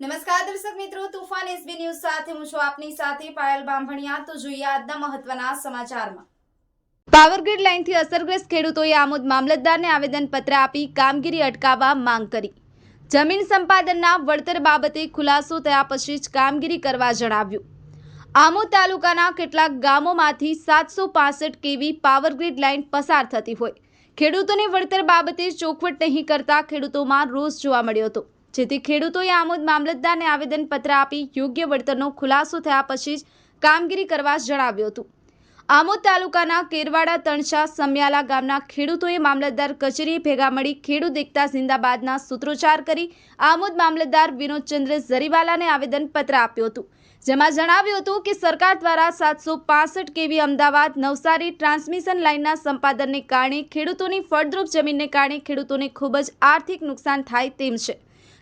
નમસ્કાર દર્શક મિત્રો, તુફાન એસબી ન્યૂઝ સાથે હું છું આપની સાથે પાયલ બાંભણિયા. તો જોઈએ આજના મહત્વના સમાચારમાં. પાવરગ્રીડ લાઇનથી અસરગ્રસ્ત ખેડૂતોએ આમોદ મામલતદારને આવેદનપત્ર આપી કામગીરી અટકાવવા માંગ કરી. જમીન સંપાદનના વળતર બાબતે ખુલાસો થયા પછી જ કામગીરી કરવા જણાવ્યું. આમોદ તાલુકાના કેટલાક ગામોમાંથી સાતસો પાસઠ કેવી પાવરગ્રીડ લાઇન પસાર થતી હોય. ખેડૂતોને વળતર બાબતે ચોખવટ નહીં કરતા ખેડૂતોમાં રોષ જોવા મળ્યો હતો. જેથી ખેડૂતોએ આમોદ મામલતદારને આવેદનપત્ર આપી યોગ્ય વળતરનો ખુલાસો થયા પછી જ કામગીરી કરવા જણાવ્યું હતું. આમોદ તાલુકાના કેરવાડા, તણછા, સમિયાલા ગામના ખેડૂતોએ મામલતદાર કચેરીએ ભેગા મળી ખેડૂત એકતા જિંદાબાદના સૂત્રોચ્ચાર કરી આમોદ મામલતદાર વિનોદચંદ્ર ઝરીવાલાને આવેદનપત્ર આપ્યું હતું. જેમાં જણાવ્યું હતું કે સરકાર દ્વારા સાતસો પાસઠ કેવી અમદાવાદ નવસારી ટ્રાન્સમિશન લાઇનના સંપાદનને કારણે ખેડૂતોની ફળદ્રુપ જમીનને કારણે ખેડૂતોને ખૂબ જ આર્થિક નુકસાન થાય તેમ છે.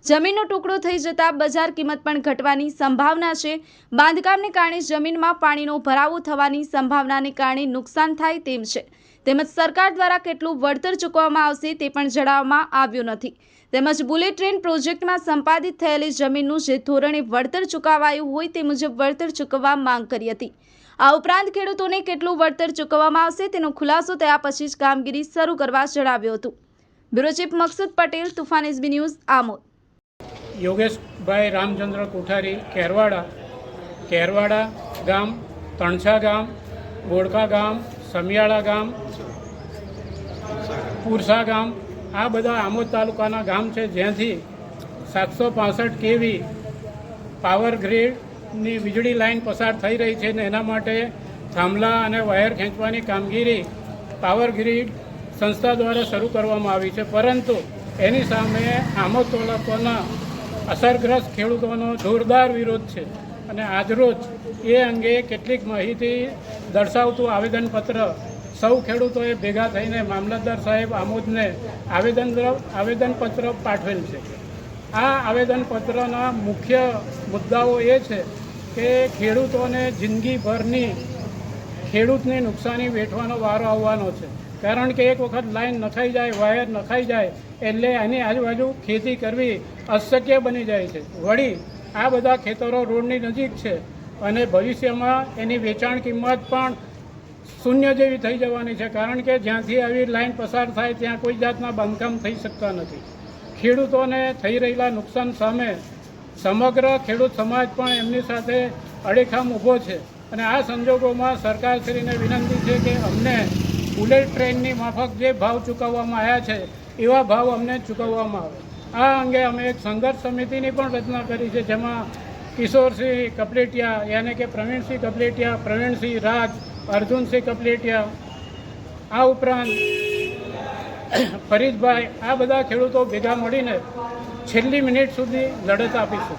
જમીનનો ટુકડો થઈ જતાં બજાર કિંમત પણ ઘટવાની સંભાવના છે. બાંધકામને કારણે જમીનમાં પાણીનો ભરાવો થવાની સંભાવનાને કારણે નુકસાન થાય તેમ છે. તેમજ સરકાર દ્વારા કેટલું વળતર ચૂકવવામાં આવશે તે પણ જણાવવામાં આવ્યું નથી. તેમજ બુલેટ ટ્રેન પ્રોજેક્ટમાં સંપાદિત થયેલી જમીનનું જે ધોરણે વળતર ચૂકવાયું હોય તે મુજબ વળતર ચૂકવવા માંગ કરી હતી. આ ઉપરાંત ખેડૂતોને કેટલું વળતર ચૂકવવામાં આવશે તેનો ખુલાસો થયા પછી જ કામગીરી શરૂ કરવા જણાવ્યું હતું. Bureau chief Maksad Patel, Tufan SB news, Amod. Yogeshbhai Ramchandra Kothari, Kervada Kervada ગામ, તણછા ગામ ગોળકા ગામ, સમિયાળા ગામ, પુરસા ગામ, આ બધા આમોદ તાલુકાના ગામ છે, જ્યાંથી સાતસો પાસઠ કેવી પાવર ગ્રીડની વીજળી લાઇન પસાર થઈ રહી છે ને એના માટે થાંભલા અને વાયર ખેંચવાની કામગીરી પાવર ગ્રીડ સંસ્થા દ્વારા શરૂ કરવામાં આવી છે. પરંતુ એની સામે આમોદ તાલુકાના અસરગ્રસ્ત ખેડૂતોનો જોરદાર વિરોધ છે. અને આજરોજ એ અંગે કેટલીક માહિતી દર્શાવતું આવેદનપત્ર સૌ ખેડૂતોએ ભેગા થઈને મામલતદાર સાહેબ આમોદને આવેદન આવેદનપત્ર પાઠવેલ છે. આ આવેદનપત્રના મુખ્ય મુદ્દાઓ એ છે કે ખેડૂતોને જિંદગીભરની ખેડૂતને નુકસાની વેઠવાનો વારો આવવાનો છે. કારણ કે એક વખત લાઈન નખાઈ જાય, વાયર નખાઈ જાય, એટલે એની આજુબાજુ ખેતી કરવી અશક્ય બની જાય છે. વળી, આ બધા ખેતરો રોડની નજીક છે અને ભવિષ્યમાં એની વેચાણ કિંમત પણ શૂન્ય જેવી થઈ જવાની છે. કારણ કે જ્યાંથી આવી લાઈન પસાર થાય, ત્યાં કોઈ જાતના બાંધકામ થઈ શકતા નથી. ખેડૂતોને થઈ રહેલા નુકસાન સામે સમગ્ર ખેડૂત સમાજ પણ એમની સાથે અડીખામ ઊભો છે. અને આ સંજોગોમાં સરકારશ્રીને વિનંતી છે કે અમને બુલેટ ટ્રેનની માફક જે ભાવ ચૂકવવામાં આવ્યા છે, એવા ભાવ અમને ચૂકવવામાં આવે. આ અંગે અમે એક સંઘર્ષ સમિતિની પણ રચના કરી છે, જેમાં કિશોરસિંહ કપલેટિયા યાની કે પ્રવીણસિંહ કપલેટિયા, પ્રવીણસિંહ રાજ, અર્જુનસિંહ કપલેટિયા, આ ઉપરાંત ફરીદભાઈ, આ બધા ખેડૂતો ભેગા મળીને છેલ્લી મિનિટ સુધી લડત આપીશું.